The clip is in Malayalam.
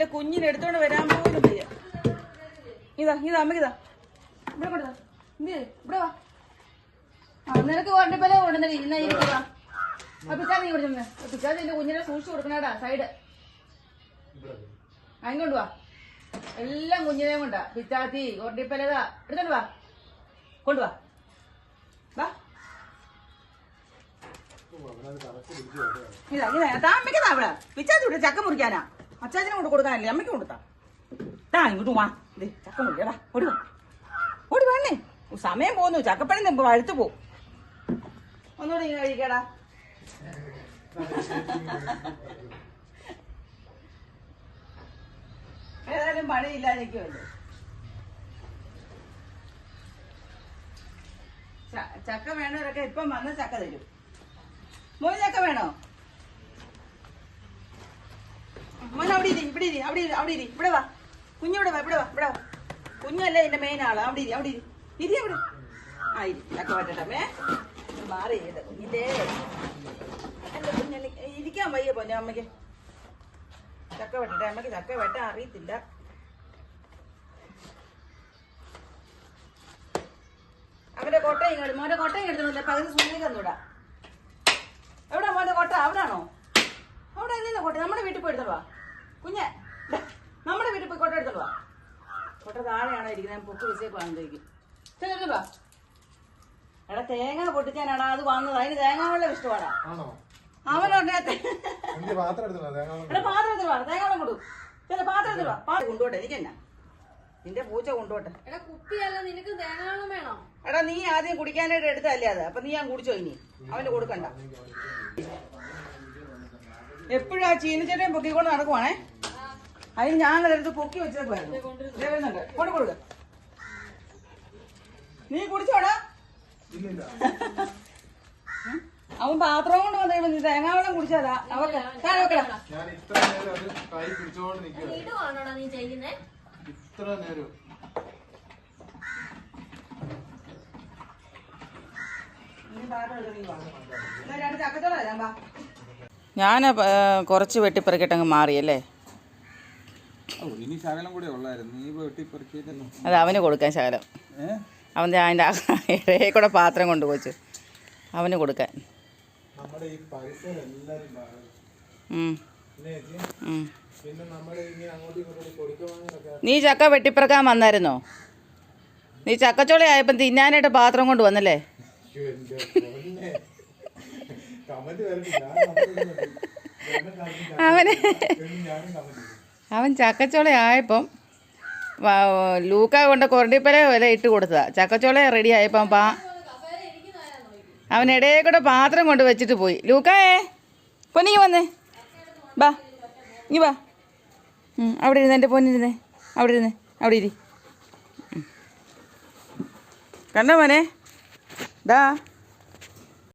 എന്റെ കുഞ്ഞിനെ എടുത്തോണ്ട് വരാൻ പോലും വയ്യ. ഇതാ ഇതാ അമ്മക്കിതാ ഇവിടെ കൊടുത്താ ചെയ്ത്? ഇവിടെ വാ. നിനക്ക് കൊണ്ടിപ്പല കൊണ്ടുവന്നിട്ട് ഇന്ന ഇരിക്കുക പിച്ചാതി ഇവിടെ ചെന്ന് പിച്ചാതി എന്റെ കുഞ്ഞിനെ സൂക്ഷിച്ചു കൊടുക്കണേടാ സൈഡ്. അങ്ങോട്ട് വാ. എല്ലാം കുഞ്ഞിനെയും കൊണ്ടാ. പിച്ചാത്തി കൊണ്ടിപ്പലതാ. എടുത്തോണ്ട് വാ. കൊണ്ടുവാ വാ. ഇതാ ഇതാ താ അവിടെ പിച്ചാത്തി ഇവിടെ ചക്ക മുറിക്കാനാ. അച്ചാച്ചനെ കൊണ്ട് കൊടുക്കാനല്ലേ? അമ്മയ്ക്ക് കൊടുത്താ. താ ഇങ്ങോട്ട് വാ. ദേ ചക്ക മുറിക്കടാ ഓടി വാ. ഓടി വേണേ സമയം പോന്നു ചക്കപ്പഴം നിമ്പോ വഴുത്തു പോവും. ഒന്നുകൂടി ഇങ്ങനെ കഴിക്കടാ ഏതായാലും പണിയില്ലാതിരിക്കുമല്ലോ ചക്ക വേണവരൊക്കെ ഇപ്പം വന്ന് ചക്ക തരും. മൂന്ന് ചക്ക വേണോ മോൻ അവിടെ അവിടെ ഇരി അവിടെ ഇരി. ഇവിടെ വാ. കുഞ്ഞിവിടെ വാ ഇവിടെ വാ ഇവിടെ വാ. കുഞ്ഞല്ലേ എന്റെ മെയിൻ ആൾ. അവിടെ ഇരി അവിടെ ഇരി. ഇരി അവിടെ. ആ ഇരി. ചക്ക പറ്റട്ടമ്മേ മാറി കുഞ്ഞിന്റെ എന്റെ കുഞ്ഞല്ലേ. ഇരിക്കാൻ വയ്യ പോന്നെ അമ്മയ്ക്ക്. ചക്ക വെട്ടട്ടെ അമ്മയ്ക്ക് ചക്ക വെട്ടാൻ അറിയത്തില്ല. അവന്റെ കോട്ടയം ഇങ്ങോട്ട് മോന്റെ കോട്ടയം എടുത്തോണ്ടില്ല പകുതി സുനിലേക്ക് തന്നൂടാ എവിടെ മോന്റെ കൊട്ട? അവിടാണോ അവിടെ എന്തിനാ കൊട്ട നമ്മുടെ വീട്ടിൽ പോയി എടുത്തോളൂ കുഞ്ഞെ. നമ്മുടെ വീട്ടിൽ പോയി കൊട്ട എടുത്തോളൂ വാ. കൊട്ട താഴെയാണോ ഇരിക്കുന്നത്? ഞാൻ പൊക്ക് വിസേക്കുവാണെന്നേക്കും ചെല്ലു വാ. എടാ തേങ്ങ പൊട്ടിക്കാനാണ് അത് വന്നത്. അതിന് തേങ്ങ വെള്ളം ഇഷ്ടമാടാ. ആണോ? അവനുണ്ടെ എനിക്ക് പാത്രം എടുത്തോ എടാ വാ. തേങ്ങ വെള്ളം കൊടുക്കും ചില എടുത്തു വാ. പാത്രം കൊണ്ടുപോട്ടെ എനിക്കെന്നാ. നിന്റെ പൂച്ച കൊണ്ടുപോട്ടെ. എടാ കുപ്പിയല്ല നിനക്ക് തേങ്ങാവെള്ളം വേണോ? എടാ നീ ആദ്യം കുടിക്കാനായിട്ട് എടുത്തല്ലേ അത്? അപ്പൊ നീ ഞാൻ കുടിച്ചോ ഇനി. അവന് കൊടുക്കണ്ട എപ്പോഴും ആ ചീനച്ചേട്ടൻ പൊക്കിക്കൊണ്ട് നടക്കുവാണേ? അതിന് ഞാൻ എടുത്ത് പൊക്കി വെച്ചേക്കുമായിരുന്നു ദേ വരുന്നുണ്ട്. കൊണ്ട് കൊടുക്ക. നീ കുടിച്ചോടാ. അവൻ പാത്രം കൊണ്ട് വന്നു നീ തേങ്ങാവെള്ളം കുടിച്ചാലാ അവർക്ക് താഴെ ഞാൻ ഇത്ര നേരം ഞാൻ കുറച്ച് വെട്ടിപ്പറക്കിട്ടങ്ങ് മാറിയല്ലേ? ഇനി ശകലം കൂടെ ഉള്ളായിരുന്നു. നീ വെട്ടിപ്പറിക്കിയിരുന്നു അത് അവന് കൊടുക്കാൻ ശകലം. അവൻ അവന്റെ അതിന്റെ ഇടയിൽ കൂടെ പാത്രം കൊണ്ടുപോച്ചു. അവന് കൊടുക്കാൻ. നമ്മുടെ ഈ പരിസരം നീ ചക്ക വെട്ടിപ്പിറക്കാൻ വന്നായിരുന്നോ? നീ ചക്കച്ചോളി ആയപ്പം തിന്നാനായിട്ട് പാത്രം കൊണ്ട് വന്നല്ലേ? അവന് അവൻ ചക്കച്ചോള ആയപ്പം ലൂക്ക കൊണ്ട് കൊരണ്ടിപ്പല വില ഇട്ട് കൊടുത്തതാ. ചക്കച്ചോള റെഡി ആയപ്പം പാ അവൻ ഇടയിൽ കൂടെ പാത്രം കൊണ്ട് വെച്ചിട്ട് പോയി. ലൂക്കായേ പൊന്നിങ്ങി വന്നേ. ബാ വാ. ഉം, അവിടെ ഇരുന്ന് എന്റെ പൊന്നിരുന്നേ. അവിടെ ഇരുന്നേ അവിടെ ഇരി. കണ്ടോ മോനെ? ദാ.